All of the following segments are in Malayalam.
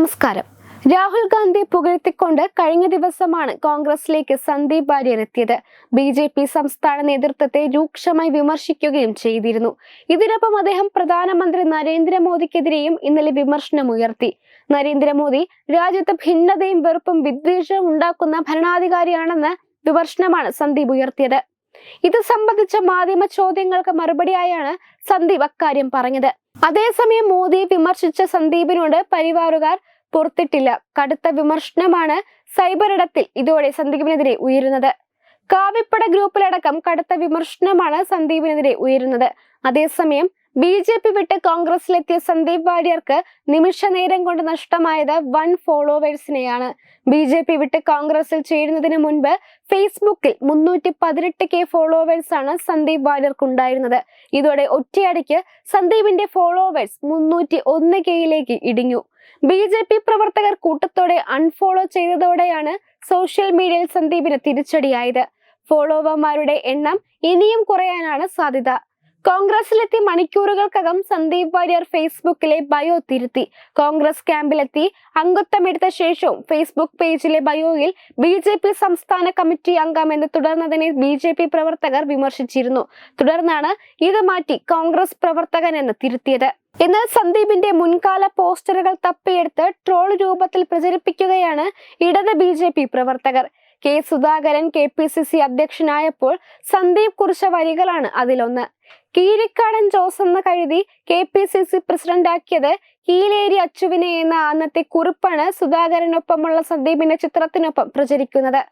നമസ്കാരം. രാഹുൽ ഗാന്ധി പുകഴ്ത്തിക്കൊണ്ട് കഴിഞ്ഞ ദിവസമാണ് കോൺഗ്രസിലേക്ക് സന്ദീപ് വാര്യർ എത്തിയത്. ബി ജെ പി സംസ്ഥാന നേതൃത്വത്തെ രൂക്ഷമായി വിമർശിക്കുകയും ചെയ്തിരുന്നു. ഇതിനൊപ്പം അദ്ദേഹം പ്രധാനമന്ത്രി നരേന്ദ്രമോദിക്കെതിരെയും ഇന്നലെ വിമർശനമുയർത്തി നരേന്ദ്രമോദി രാജ്യത്ത് ഭിന്നതയും വെറുപ്പും വിദ്വേഷവും ഉണ്ടാക്കുന്ന ഭരണാധികാരിയാണെന്ന് വിമർശനമാണ് സന്ദീപ് ഉയർത്തിയത്. ഇത് സംബന്ധിച്ച മാധ്യമ ചോദ്യങ്ങൾക്ക് മറുപടിയായാണ് സന്ദീപ് അക്കാര്യം പറഞ്ഞത്. അതേസമയം മോദിയെ വിമർശിച്ച സന്ദീപിനോട് പരിവാറുകാർ പുറത്തിട്ടില്ല. കടുത്ത വിമർശനമാണ് സൈബർ ഇടത്തിൽ ഇതോടെ സന്ദീപിനെതിരെ ഉയരുന്നത്. കാവിപ്പട ഗ്രൂപ്പിലടക്കം കടുത്ത വിമർശനമാണ് സന്ദീപിനെതിരെ ഉയരുന്നത്. അതേസമയം ബി ജെ പി വിട്ട് കോൺഗ്രസിലെത്തിയ സന്ദീപ് വാര്യർക്ക് നിമിഷ നേരം കൊണ്ട് നഷ്ടമായത് വൺ ഫോളോവേഴ്സിനെയാണ്. ബി ജെ പി വിട്ട് കോൺഗ്രസിൽ ചേരുന്നതിന് മുൻപ് ഫേസ്ബുക്കിൽ മുന്നൂറ്റി പതിനെട്ട് കെ ഫോളോവേഴ്സ് ആണ് സന്ദീപ് വാര്യർക്ക് ഉണ്ടായിരുന്നത് ഇതോടെ ഒറ്റയടിക്ക് സന്ദീപിന്റെ ഫോളോവേഴ്സ് മുന്നൂറ്റി ഒന്ന് കെയിലേക്ക് ഇടിഞ്ഞു. ബി ജെ പി പ്രവർത്തകർ കൂട്ടത്തോടെ അൺഫോളോ ചെയ്തതോടെയാണ് സോഷ്യൽ മീഡിയയിൽ സന്ദീപിന് തിരിച്ചടിയായത്. ഫോളോവർമാരുടെ എണ്ണം ഇനിയും കുറയാനാണ് സാധ്യത. കോൺഗ്രസിലെത്തി മണിക്കൂറുകൾക്കകം സന്ദീപ് വാര്യർ ഫേസ്ബുക്കിലെ ബയോ തിരുത്തി. കോൺഗ്രസ് ക്യാമ്പിലെത്തി അംഗത്വമെടുത്ത ശേഷവും ഫേസ്ബുക്ക് പേജിലെ ബയോയിൽ ബി ജെ പി സംസ്ഥാന കമ്മിറ്റി അംഗം എന്ന് തുടർന്നതിനെ ബി ജെ പി പ്രവർത്തകർ വിമർശിച്ചിരുന്നു. തുടർന്നാണ് ഇത് മാറ്റി കോൺഗ്രസ് പ്രവർത്തകൻ എന്ന് തിരുത്തിയത്. എന്നാൽ സന്ദീപിന്റെ മുൻകാല പോസ്റ്ററുകൾ തപ്പിയെടുത്ത് ട്രോൾ രൂപത്തിൽ പ്രചരിപ്പിക്കുകയാണ് ഇടത് ബി ജെ പി പ്രവർത്തകർ. K Sudhakaran K P C C അധ്യക്ഷനായപ്പോൾ Sandeep കുറിച്ച വരികളാണ് അതിലൊന്ന്. കീരിക്കാടൻ ജോസ് എന്ന് കഴുതി കെ പി സി സി പ്രസിഡന്റാക്കിയത് കീലേരി അച്ചുവിനെ എന്ന അന്നത്തെ കുറിപ്പാണ് സുധാകരനൊപ്പമുള്ള സന്ദീപിന്റെ ചിത്രത്തിനൊപ്പം പ്രചരിക്കുന്നത്.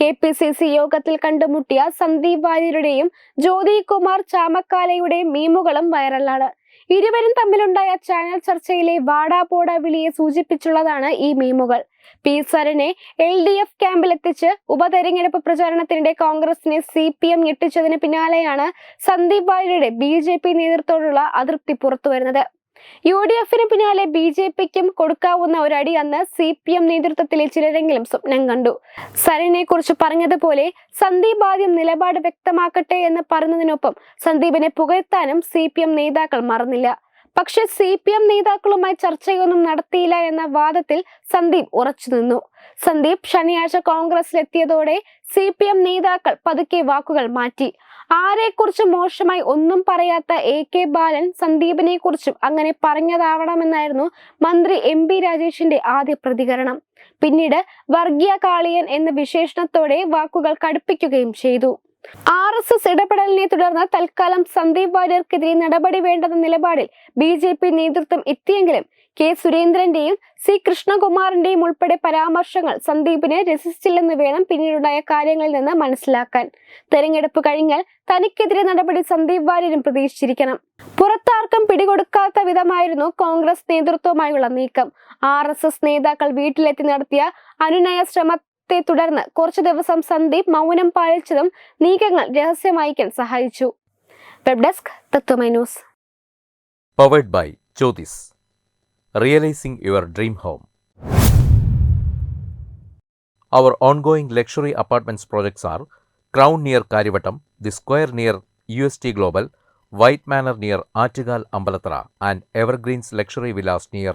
കെ പി സി സി യോഗത്തിൽ കണ്ടുമുട്ടിയ സന്ദീപ് വാര്യരുടെയും ജ്യോതികുമാർ ചാമക്കാലയുടെയും മീമുകളും വൈറലാണ്. ഇരുവരും തമ്മിലുണ്ടായ ചാനൽ ചർച്ചയിലെ വാടാപോട വിളിയെ സൂചിപ്പിച്ചുള്ളതാണ് ഈ മീമുകൾ പി സരനെ എൽ ഡി എഫ് ക്യാമ്പിലെത്തിച്ച് ഉപതെരഞ്ഞെടുപ്പ് പ്രചാരണത്തിനിടെ കോൺഗ്രസിനെ സി പി എം ഞെട്ടിച്ചതിന് പിന്നാലെയാണ് സന്ദീപ് വാര്യരുടെ ബി ജെ പി നേതൃത്വത്തോടുള്ള അതൃപ്തി പുറത്തുവരുന്നത്. യു ഡി എഫിന് പിന്നാലെ ബി ജെ പിക്കും കൊടുക്കാവുന്ന ഒരടി അന്ന് സി പി എം നേതൃത്വത്തിലെ ചിലരെങ്കിലും സ്വപ്നം കണ്ടു. സരനെ കുറിച്ച് പറഞ്ഞതുപോലെ സന്ദീപ് ആദ്യം നിലപാട് വ്യക്തമാക്കട്ടെ എന്ന് പറഞ്ഞതിനൊപ്പം സന്ദീപിനെ പുകഴ്ത്താനും സി പി എം നേതാക്കൾ മറന്നില്ല. പക്ഷെ സി പി എം നേതാക്കളുമായി ചർച്ചയൊന്നും നടത്തിയില്ല എന്ന വാദത്തിൽ സന്ദീപ് ഉറച്ചു നിന്നു. സന്ദീപ് ശനിയാഴ്ച കോൺഗ്രസിലെത്തിയതോടെ സി പി എം നേതാക്കൾ പതുക്കെ വാക്കുകൾ മാറ്റി. ആരെക്കുറിച്ച് മോശമായി ഒന്നും പറയാത്ത എ കെ ബാലൻ സന്ദീപിനെ കുറിച്ചും അങ്ങനെ പറഞ്ഞതാവണമെന്നായിരുന്നു മന്ത്രി എം പി രാജേഷിന്റെ ആദ്യ പ്രതികരണം. പിന്നീട് വർഗീയ കാളിയൻ എന്ന വിശേഷണത്തോടെ വാക്കുകൾ കടുപ്പിക്കുകയും ചെയ്തു. ആർ എസ് എസ് ഇടപെടലിനെ തുടർന്ന് തൽക്കാലം സന്ദീപ് വാര്യർക്കെതിരെ നടപടി വേണ്ടെന്ന നിലപാടിൽ ബി ജെ പി നേതൃത്വം എത്തിയെങ്കിലും കെ സുരേന്ദ്രന്റെയും സി കൃഷ്ണകുമാറിന്റെയും ഉൾപ്പെടെ പരാമർശങ്ങൾ സന്ദീപിനെ രസിച്ചില്ലെന്ന് വേണം പിന്നീടുണ്ടായ കാര്യങ്ങളിൽ നിന്ന് മനസ്സിലാക്കാൻ. തെരഞ്ഞെടുപ്പ് കഴിഞ്ഞാൽ തനിക്കെതിരെ നടപടി സന്ദീപ് വാര്യരും പ്രതീക്ഷിച്ചിരിക്കണം. പുറത്താർക്കും പിടികൊടുക്കാത്ത വിധമായിരുന്നു കോൺഗ്രസ് നേതൃത്വവുമായുള്ള നീക്കം. ആർ നേതാക്കൾ വീട്ടിലെത്തി നടത്തിയ അനുനയ ശ്രമത്തെ തുടർന്ന് കുറച്ചു ദിവസം സന്ദീപ് മൗനം പാലിച്ചതും നീക്കങ്ങൾ രഹസ്യമായിക്കാൻ സഹായിച്ചു web desk Tatwamayi news powered by Jyothis realising your dream home Our ongoing luxury apartments projects are Crown near Karivattam, The Square near UST Global, White Manor near Attigal Ambalatra, and Evergreens Luxury Villas near